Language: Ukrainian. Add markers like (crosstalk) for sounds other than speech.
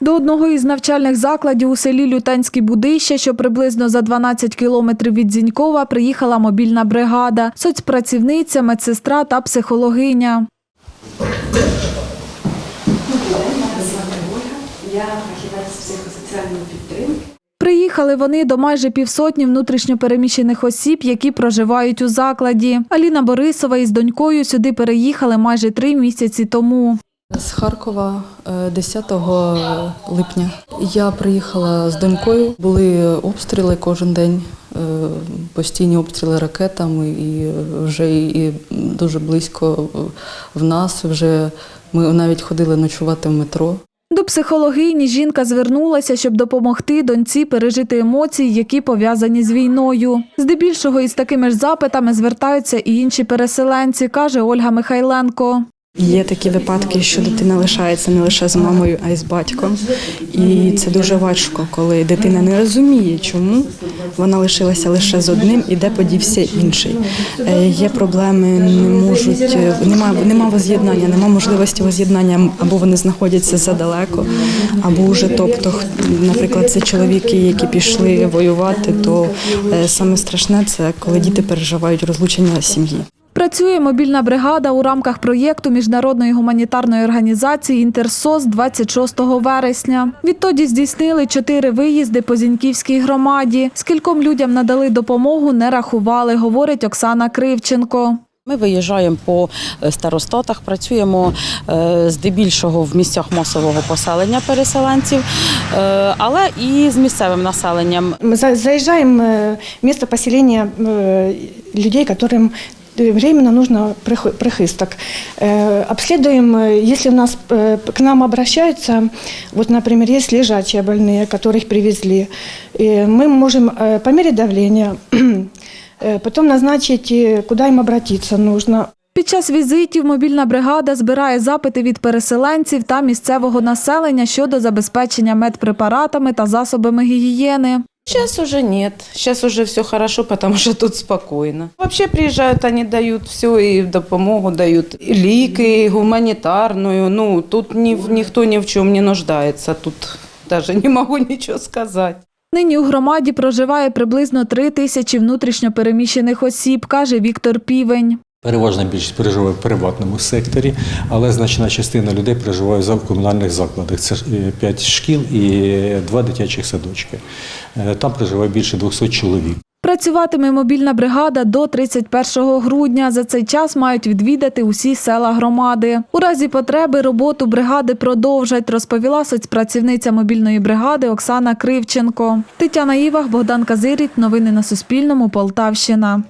До одного із навчальних закладів у селі Лютанські Будища, що приблизно за 12 кілометрів від Зінькова, приїхала мобільна бригада, соцпрацівниця, медсестра та психологиня. Приїхали вони до майже півсотні внутрішньопереміщених осіб, які проживають у закладі. Аліна Борисова із донькою сюди переїхали майже три місяці тому. З Харкова е, 10 липня я приїхала з донькою. Були обстріли кожен день, е, постійні обстріли ракетами, і вже і дуже близько в нас. Вже ми навіть ходили ночувати в метро. До психологині жінка звернулася, щоб допомогти доньці пережити емоції, які пов'язані з війною. Здебільшого із такими ж запитами звертаються і інші переселенці, каже Ольга Михайленко. Є такі випадки, що дитина лишається не лише з мамою, а й з батьком. І це дуже важко, коли дитина не розуміє, чому вона лишилася лише з одним і де подівся інший. Е, Є проблеми, не можуть, е, нема, нема воз'єднання, нема можливості воз'єднання, або вони знаходяться задалеко, або вже, тобто, наприклад, це чоловіки, які пішли воювати, то е, саме страшне це коли діти переживають розлучення сім'ї. Працює мобільна бригада у рамках проєкту міжнародної гуманітарної організації Інтерсос 26 вересня. Відтоді здійснили чотири виїзди по Зіньківській громаді. Скільком людям надали допомогу, не рахували, говорить Оксана Кривченко. Ми виїжджаємо по е, старостатах, працюємо е, здебільшого в місцях масового поселення переселенців, е, але і з місцевим населенням. Мы за- заезжаем э, в место поселения э, людей, которым э, временно нужно прихи- прихисток. Э, Обследуем, э, если у нас э, к нам обращаются, вот, например, есть лежачие больные, которых привезли, и мы можем э, по мере давления (clears throat) э, потом назначить, э, куда им обратиться нужно. Під час візитів мобільна бригада збирає запити від переселенців та місцевого населення щодо забезпечення медпрепаратами та засобами гігієни. Сейчас уже нет. Сейчас уже все хорошо, потому что тут спокойно. Вообще приезжают, они дают все, и допомогу дают. И лики, и гуманитарную. Ну, тут ни, никто ни в чем не нуждается. Тут даже не могу ничего сказать. Нині у громаді проживає приблизно три тисячі внутрішньопереміщених осіб, каже Віктор Півень. Переважна більшість проживає в приватному секторі, але значна частина людей проживає в комунальних закладах. Це 5 шкіл і 2 дитячих садочки. Е, Там проживає більше 200 чоловік. Працюватиме мобільна бригада до 31 грудня. За цей час мають відвідати усі села громади. У разі потреби роботу бригади продовжать, розповіла соцпрацівниця мобільної бригади Оксана Кривченко. Тетяна Івах, Богдан Казиріт. Новини на Суспільному. Полтавщина.